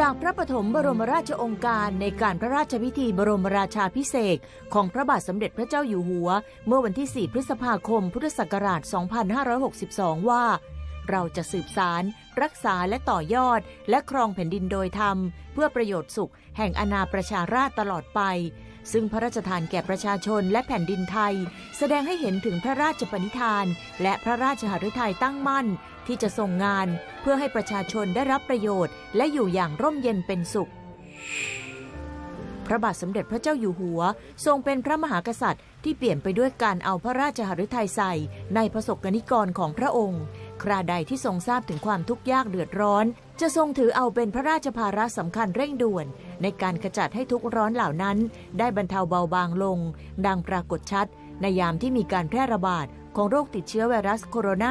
จากพระปฐมบรมราชองค์การในการพระราชพิธีบรมราชาพิเศษของพระบาทสมเด็จพระเจ้าอยู่หัว เมื่อวันที่ 4 พฤษภาคม พุทธศักราช 2562 ว่า เราจะสืบสาร รักษาและต่อยอด และครองแผ่นดินโดยธรรม เพื่อประโยชน์สุข แห่งอาณาประชาราษตลอดไป ซึ่งพระราชทานแก่ประชาชนและแผ่นดินไทย แสดงให้เห็นถึงพระราชปณิธาน และพระราชหฤทัยตั้งมั่น ที่จะทรงงาน เพื่อให้ประชาชนได้รับประโยชน์ และอยู่อย่างร่มเย็นเป็นสุขพระบาทสมเด็จพระเจ้าอยู่หัว ทรงเป็นพระมหากษัตริย์ที่เปลี่ยนไปด้วยการเอาพระราชหฤทัยใส่ในประสบกนิกรของพระองค์ คราใดที่ทรงทราบถึงความทุกข์ยากเดือดร้อน จะทรงถือเอาเป็นพระราชภาระสำคัญเร่งด่วน ในการขจัดให้ทุกข์ร้อนเหล่านั้น ได้บรรเทาเบาบางลง ดังปรากฏชัด ในยามที่มีการแพร่ระบาดของโรคติดเชื้อไวรัสโคโรน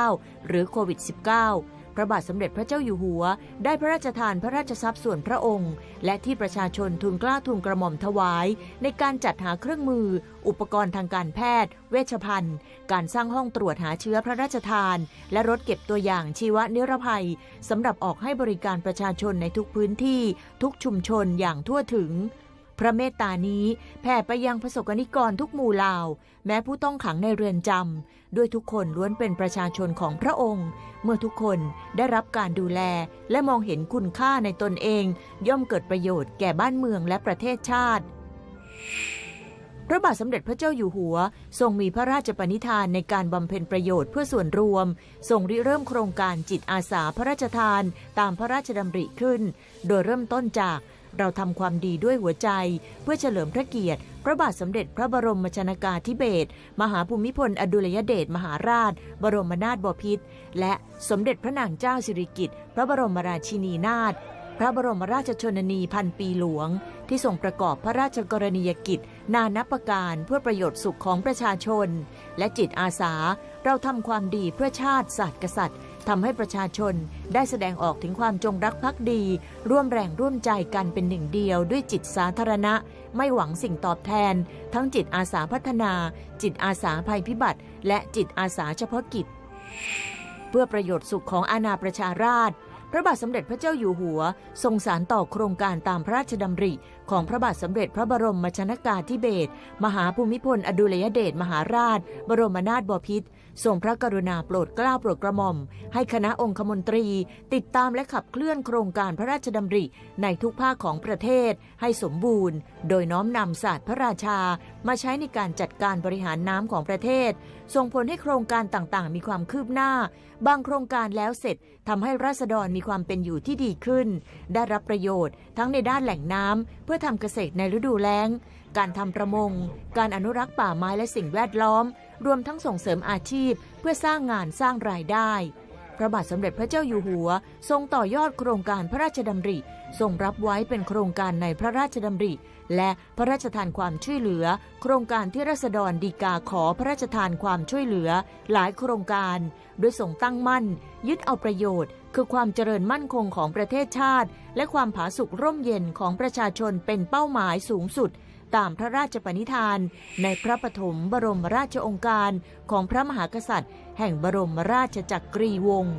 า 2019 หรือโควิด -19 ระบาทสมเด็จพระเจ้าอยู่หัว ได้พระราชทานพระราชทรัพย์ส่วนพระองค์ และที่ประชาชนทุนกล้าทุนกระหม่อมถวาย ในการจัดหาเครื่องมือ อุปกรณ์ทางการแพทย์ เวชภัณฑ์ การสร้างห้องตรวจหาเชื้อพระราชทาน และรถเก็บตัวอย่างชีวนิรภัยสำหรับออกให้บริการประชาชนในทุกพื้นที่ ทุกชุมชนอย่างทั่วถึง พระเมตตานี้แผ่ไปยังประสบกนิกรทุกหมู่เหล่า แม้ผู้ต้องขังในเรือนจำด้วยทุกคนล้วนเป็นประชาชนของพระองค์ เมื่อทุกคนได้รับการดูแลและมองเห็นคุณค่าในตนเอง ย่อมเกิดประโยชน์แก่บ้านเมืองและประเทศชาติ พระบาทสมเด็จพระเจ้าอยู่หัว ทรงมีพระราชปณิธานในการบำเพ็ญประโยชน์เพื่อส่วนรวม ทรงริเริ่มโครงการจิตอาสาพระราชทาน ตามพระราชดำริขึ้น โดยเริ่มต้นจาก เราทำความดีด้วยหัวใจ เพื่อเฉลิมพระเกียรติ พระบาทสมเด็จพระบรมชนากาธิเบศรมหาภูมิพลอดุลยเดชมหาราช บรมนาถบพิตรและสมเด็จพระนางเจ้าสิริกิติ์พระบรมราชินีนาถพระบรมราชชนนีพันปีหลวง ที่ทรงประกอบพระราชกรณียกิจ นานับประการเพื่อประโยชน์สุขของประชาชน และจิตอาสาเราทำความดีเพื่อชาติศาสตร์กษัตริย์ ทำให้ประชาชนได้แสดงออกถึงความจงรักภักดี ร่วมแรงร่วมใจกันเป็นหนึ่งเดียวด้วยจิตสาธารณะ ไม่หวังสิ่งตอบแทน ทั้งจิตอาสาพัฒนา จิตอาสาภัยพิบัติ และจิตอาสาเฉพาะกิจ เพื่อประโยชน์สุขของอาณาประชาราษฎรพระบาทสมเด็จพระเจ้าอยู่หัว ทรงสารต่อโครงการตามพระราชดำริ ของพระบาทสมเด็จพระบรมชนากาธิเบศรมหาภูมิพลอดุลยเดชมหาราช บรมนาถบพิตรทรงพระกรุณาโปรดเกล้าโปรดกระหม่อม ให้คณะองคมนตรี ติดตามและขับเคลื่อนโครงการพระราชดำริ ในทุกภาคของประเทศ ให้สมบูรณ์ โดยน้อมนำศาสตร์พระราชา มาใช้ในการจัดการบริหารน้ำของประเทศส่งผลให้โครงการต่างๆ มีความคืบหน้าบางโครงการแล้วเสร็จทำให้ราษฎรมีความเป็นอยู่ที่ดีขึ้น ได้รับประโยชน์ทั้งในด้านแหล่งน้ำเพื่อทำเกษตรในฤดูแล้ง การทำประมง การอนุรักษ์ป่าไม้และสิ่งแวดล้อม รวมทั้งส่งเสริมอาชีพ เพื่อสร้างงานสร้างรายได้ ระบาทสมเด็จพระเจ้าอยู่หัว ทรงต่อยอดโครงการพระราชดำริ ทรงรับไว้เป็นโครงการในพระราชดำริ และพระราชทานความช่วยเหลือ โครงการที่ราษฎรดีกาขอพระราชทานความช่วยเหลือ หลายโครงการ โดยทรงตั้งมั่น ยึดเอาประโยชน์ คือความเจริญมั่นคงของประเทศชาติ และความผาสุกร่มเย็นของประชาชนเป็นเป้าหมายสูงสุด ตามพระราชปณิธาน ในพระปฐมบรมราชองค์การของพระมหากษัตริย์ แห่งบรมราชจักรีวงศ์